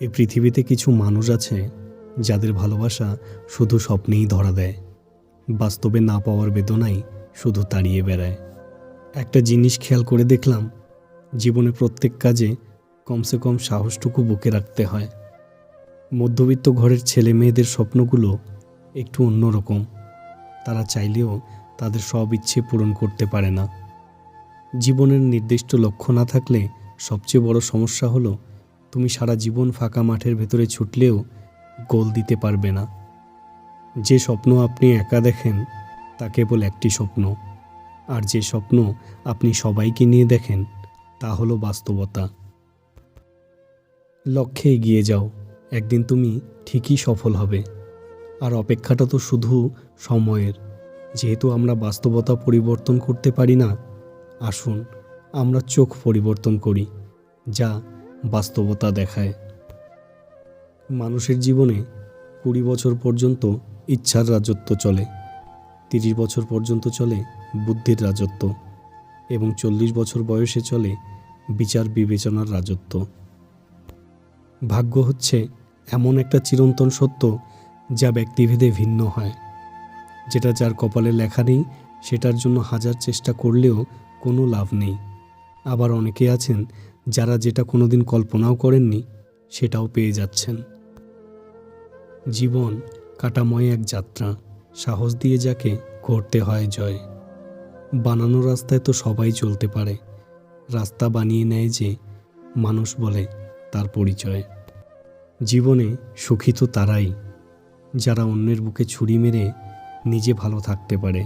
এ পৃথিবীতে কিছু মানুষ আছে যাদের ভালোবাসা শুধু স্বপ্নেই ধরা দেয়। বাস্তবে না পাওয়ার বেদনাই শুধু তাড়িয়ে বেড়ায়। একটা জিনিস খেয়াল করে দেখলাম, জীবনে প্রত্যেক কাজে কমসে কম সাহসটুকু বুকে রাখতে হয়। মধ্যবিত্ত ঘরের ছেলে মেয়েদের স্বপ্নগুলো একটু অন্যরকম তারা চাইলেও তাদের সব ইচ্ছে পূরণ করতে পারে না। জীবনের নির্দিষ্ট লক্ষ্য না থাকলে সবচেয়ে বড় সমস্যা হলো তুমি সারা জীবন ফাঁকা মাঠের ভেতরে ছুটলেও গোল দিতে পারবে না। যে স্বপ্ন আপনি একা দেখেন, তা কেবল একটি স্বপ্ন। আর যে স্বপ্ন আপনি সবাইকে নিয়ে দেখেন, তা হলো বাস্তবতা। লক্ষ্যে এগিয়ে যাও, একদিন তুমি ঠিকই সফল হবে। আর অপেক্ষাটা তো শুধু সময়ের। যেহেতু আমরা বাস্তবতা পরিবর্তন করতে পারি না, আসুন আমরা চোখ পরিবর্তন করি, যা বাস্তবতা দেখায়। মানুষের জীবনে কুড়ি বছর পর্যন্ত ইচ্ছার রাজত্ব চলে, তিরিশ বছর পর্যন্ত চলে বুদ্ধির রাজত্ব এবং চল্লিশ বছর বয়সে চলে বিচার বিবেচনার রাজত্ব। ভাগ্য হচ্ছে এমন একটা চিরন্তন সত্য যা ব্যক্তিভেদে ভিন্ন হয়, যেটা যার কপালে লেখা নেই, সেটার জন্য হাজার চেষ্টা করলেও কোনো লাভ নেই। আবার অনেকে আছেন যারা যেটা কোনোদিন কল্পনাও করেননি, সেটাও পেয়ে যাচ্ছেন। জীবন কাটাময় এক যাত্রা, সাহস দিয়ে যাকে করতে হয় জয়। বানানো রাস্তায় তো সবাই চলতে পারে, রাস্তা বানিয়ে নেয় যে মানুষ বলে তার পরিচয়। জীবনে সুখী তো তারাই, যারা অন্যের বুকে ছুরি মেরে নিজে ভালো থাকতে পারে।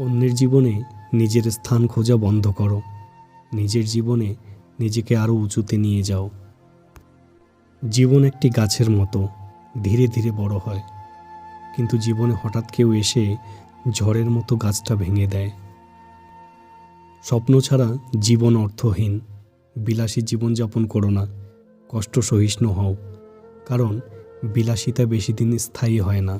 অন্যের জীবনে নিজের স্থান খোঁজা বন্ধ করো। নিজের জীবনে নিজেকে আরও উঁচুতে নিয়ে যাও। জীবন একটি গাছের মতো, ধীরে ধীরে বড় হয়। কিন্তু জীবনে হঠাৎ কেউ এসে ঝড়ের মতো গাছটা ভেঙে দেয়। স্বপ্ন ছাড়া জীবন অর্থহীন। বিলাসী জীবনযাপন করো না। কষ্ট সহিষ্ণু হও। কারণ বিলাসিতা বেশি দিন স্থায়ী হয় না।